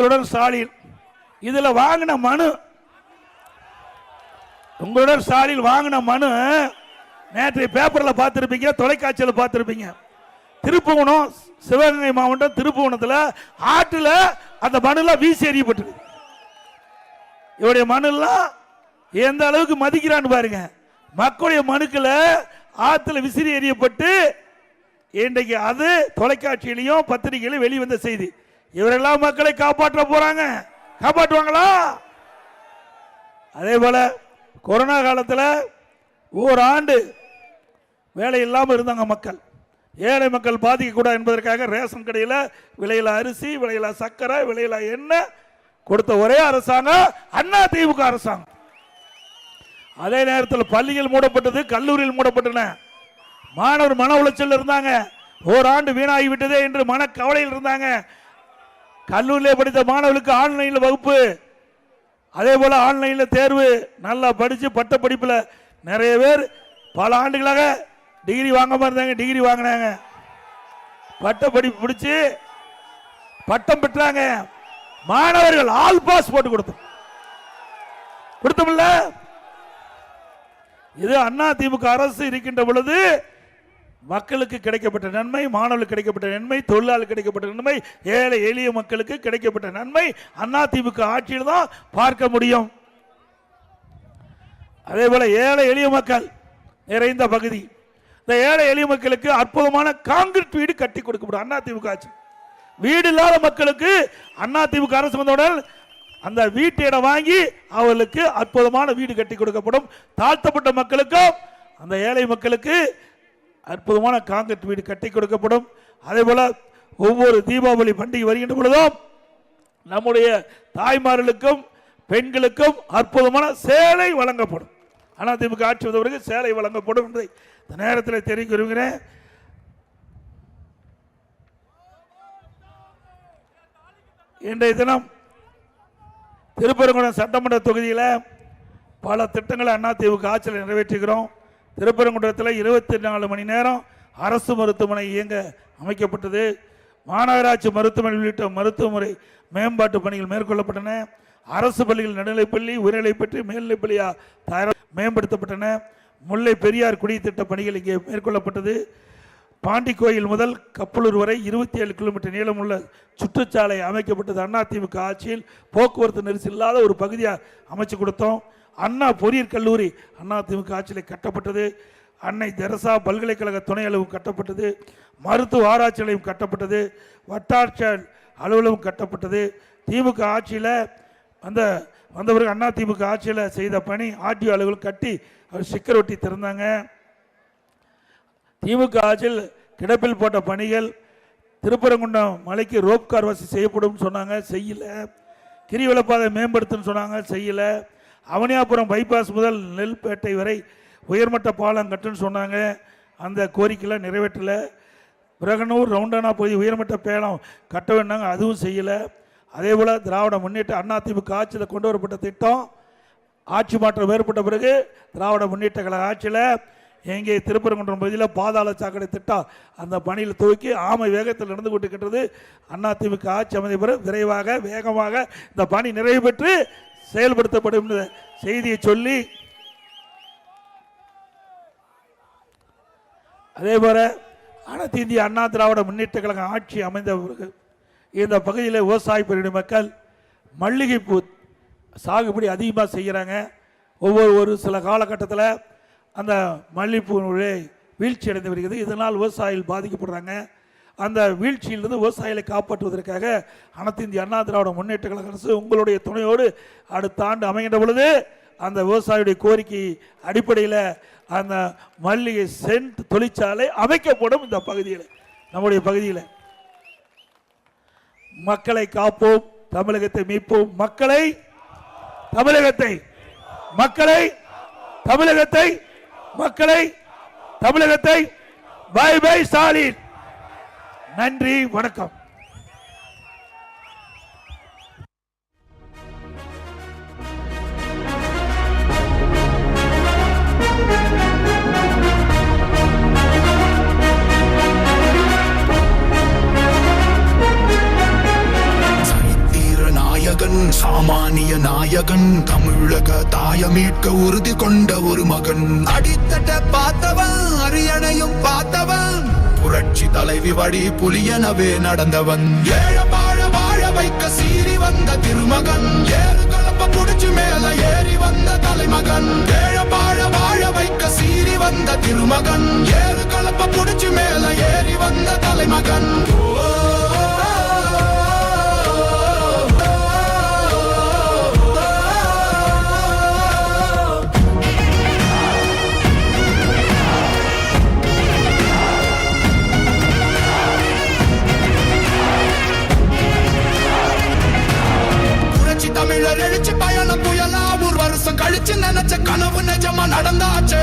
உங்களுடன் ஸ்டாலின் இதில் வாங்கின மனு உங்களுடன் ஸ்டாலின் வாங்கின மனு நேற்று பேப்பர்ல பார்த்துருப்பீங்க தொலைக்காட்சியில் பார்த்துருப்பீங்க. திருப்புவனம் சிவகங்கை மாவட்டம் திருப்புவனத்தில் ஆற்றுல அந்த மனுலாம் வீசி எறியப்பட்டிருக்கு இவருடைய மனுலாம் எந்த அளவுக்கு மதிக்கிறான்னு பாருங்க. மக்களுடைய மனுக்களை ஆற்றுல விசிறி எறியப்பட்டு இன்றைக்கு அது தொலைக்காட்சியிலையும் பத்திரிகையிலும் வெளிவந்த செய்தி. இவரெல்லாம் மக்களை காப்பாற்ற போறாங்க. காப்பாற்றுவாங்களா? அதே போல கொரோனா காலத்தில் ஓராண்டு வேலை இல்லாமல் இருந்தாங்க மக்கள். ஏழை மக்கள் பாதிக்கக்கூடாது என்பதற்காக ரேஷன் கடையில் விலையில அரிசி விலையில சர்க்கரை விலையில எண்ணெய் கொடுத்த ஒரே அரசாங்கம் அண்ணா திமுக அரசாங்கம். அதே நேரத்தில் பள்ளிகள் மூடப்பட்டது கல்லூரியில் மூடப்பட்டன. மாணவர் மன உளைச்சல் இருந்தாங்க. ஓராண்டு வீணாகிவிட்டதே என்று மன கவலையில் இருந்தாங்க. கல்லூரியிலே படித்த மாணவர்களுக்கு ஆன்லைனில் வகுப்பு அதே போல ஆன்லைனில் தேர்வு நல்லா படித்து பட்ட படிப்பில் நிறைய பேர் பல ஆண்டுகளாக டிகிரி வாங்காமல் இருந்தாங்க டிகிரி வாங்கினாங்க. பட்ட படிப்பு பிடிச்சி பட்டம் பெற்றாங்க. மாணவர்கள் ஆல் பாஸ் போட்டு கொடுத்தோம். கொடுத்தோம்ல? இது அண்ணா திமுக அரசு இருக்கின்ற பொழுது மக்களுக்கு கிடைக்கப்பட்ட நன்மை மாணவர்களுக்கு கிடைக்கப்பட்ட நன்மை தொழிலாளர் கிடைக்கப்பட்ட நன்மை ஏழை எளிய மக்களுக்கு கிடைக்கப்பட்ட நன்மை அண்ணா ஆட்சியில் தான் பார்க்க முடியும். அதே போல ஏழை எளிய மக்கள் நிறைந்த பகுதி. இந்த ஏழை எளிய மக்களுக்கு அற்புதமான காங்கிரீட் வீடு கட்டி கொடுக்கப்படும் அண்ணா திமுக ஆட்சி. வீடு இல்லாத மக்களுக்கு அண்ணா அரசு வந்தவுடன் அந்த வீட்டு இடம் வாங்கி அவர்களுக்கு அற்புதமான வீடு கட்டி கொடுக்கப்படும். தாழ்த்தப்பட்ட மக்களுக்கும் அந்த ஏழை மக்களுக்கு அற்புதமான காங்கிரட் வீடு கட்டி கொடுக்கப்படும். அதே போல ஒவ்வொரு தீபாவளி பண்டிகை வருகின்ற பொழுதும் நம்முடைய தாய்மார்களுக்கும் பெண்களுக்கும் அற்புதமான சேலை வழங்கப்படும். அதிமுக ஆட்சி வந்த பிறகு சேலை வழங்கப்படும் என்பதை இந்த நேரத்தில் தெரிவிக்க விரும்புகிறேன். இன்றைய தினம் திருப்பரங்குன்றம் சட்டமன்ற தொகுதியில் பல திட்டங்களை அதிமுக ஆட்சியில் நிறைவேற்றுகிறோம். திருப்பரங்குன்றத்தில் இருபத்தி நாலு மணி நேரம் அரசு மருத்துவமனை இயங்க அமைக்கப்பட்டது. மாநகராட்சி மருத்துவமனை உள்ளிட்ட மருத்துவமுறை மேம்பாட்டு பணிகள் மேற்கொள்ளப்பட்டன. அரசு பள்ளிகள் நடுநிலைப்பள்ளி உயிரை பெற்று மேல்நிலைப்பள்ளியாக தயார் மேம்படுத்தப்பட்டன. முல்லை பெரியார் குடித்திட்ட பணிகள் இங்கே மேற்கொள்ளப்பட்டது. பாண்டி கோயில் முதல் கப்பலூர் வரை இருபத்தி ஏழு கிலோமீட்டர் நீளமுள்ள சுற்றுச்சாலை அமைக்கப்பட்டது. அதிமுக ஆட்சியில் போக்குவரத்து நெரிசல் இல்லாத ஒரு பகுதியாக அமைச்சு கொடுத்தோம். அண்ணா பொறியியற் கல்லூரி அண்ணா திமுக ஆட்சியில் கட்டப்பட்டது. அன்னை தெரசா பல்கலைக்கழக துணை அலுவலகம் கட்டப்பட்டது. மருத்துவ ஆராய்ச்சி நிலையம் கட்டப்பட்டது. வட்டாட்சியர் அலுவலகம் கட்டப்பட்டது. திமுக ஆட்சியில் வந்த பிறகு அண்ணா திமுக ஆட்சியில் செய்த பணி ஆர்டிஓ அலுவலகம் கட்டி அவர் சிக்கர் ஒட்டி திறந்தாங்க. திமுக ஆட்சியில் கிடப்பில் போட்ட பணிகள் திருப்பரங்குன்றம் மலைக்கு ரோப் கார் வசதி செய்யப்படும் சொன்னாங்க. செய்யலை. கிரிவலப்பாதை மேம்படுத்துன்னு சொன்னாங்க. செய்யலை. அவனியாபுரம் பைபாஸ் முதல் நெல்பேட்டை வரை உயர்மட்ட பாலம் கட்டுன்னு சொன்னாங்க. அந்த கோரிக்கையில் நிறைவேற்றலை. பிரகனூர் ரவுண்டானா போய் உயர்மட்ட பேலம் கட்ட வேண்டாங்க அதுவும் செய்யலை. அதே போல் திராவிட முன்னேற்ற அண்ணா திமுக ஆட்சியில் கொண்டு வரப்பட்ட திட்டம் ஆட்சி மாற்றம் ஏற்பட்ட பிறகு திராவிட முன்னேற்ற கழக ஆட்சியில் எங்கே திருப்பரங்குன்றம் பகுதியில் பாதாள சாக்கடை திட்டம் அந்த பணியில் துவக்கி ஆமை வேகத்தில் நடந்து கொண்டிருக்கின்றது அண்ணா திமுக ஆட்சி அமைந்த பிறகு விரைவாக வேகமாக இந்த பணி நிறைவு பெற்று செயல்படுத்தப்படும் என்ற செய்தியை சொல்லி அதே போல அனைத்து இந்திய அண்ணா திராவிட முன்னேற்ற கழகம் ஆட்சி அமைந்த பிறகு இந்த பகுதியில் விவசாய பிரிவினை மக்கள் மல்லிகைப்பூ சாகுபடி அதிகமாக செய்கிறாங்க ஒவ்வொரு ஒரு சில காலகட்டத்தில் அந்த மல்லிகைப்பூ வீழ்ச்சி அடைந்து வருகிறது. இதனால் விவசாயிகள் பாதிக்கப்படுறாங்க. அந்த வீழ்ச்சியிலிருந்து விவசாயிகளை காப்பாற்றுவதற்காக அனைத்து இந்திய அண்ணா திராவிட முன்னேற்ற கழக அரசு உங்களுடைய துணையோடு அடுத்த ஆண்டு அமைகின்ற பொழுது அந்த விவசாயியுடைய கோரிக்கை அடிப்படையில் அந்த மல்லிகை சென்ட் தொழிற்சாலை அமைக்கப்படும் இந்த பகுதியில் நம்முடைய பகுதியில். மக்களை காப்போம் தமிழகத்தை மீட்போம். மக்களை தமிழகத்தை மக்களை தமிழகத்தை மக்களை தமிழகத்தை பை பை ஸ்டாலின். நன்றி வணக்கம். சரித்திர சாமானிய நாயகன் தமிழக தாய மீட்க உறுதி கொண்ட ஒரு மகன். அடித்தட்ட பார்த்தவன் தலைவி வழி புலியனவே நடந்தவன். ஏழ வாழ வாழ வைக்க சீறி வந்த திருமகன். ஏறு கலப்ப புடிச்சு மேல ஏறி வந்த தலைமகன். ஏழ வாழ வாழ வைக்க சீறி வந்த திருமகன். ஏறு கலப்ப புடிச்சு மேல ஏறி வந்த தலைமகன். அழிச்சு நினைச்ச கனவு நிஜமா நடந்தாச்சு?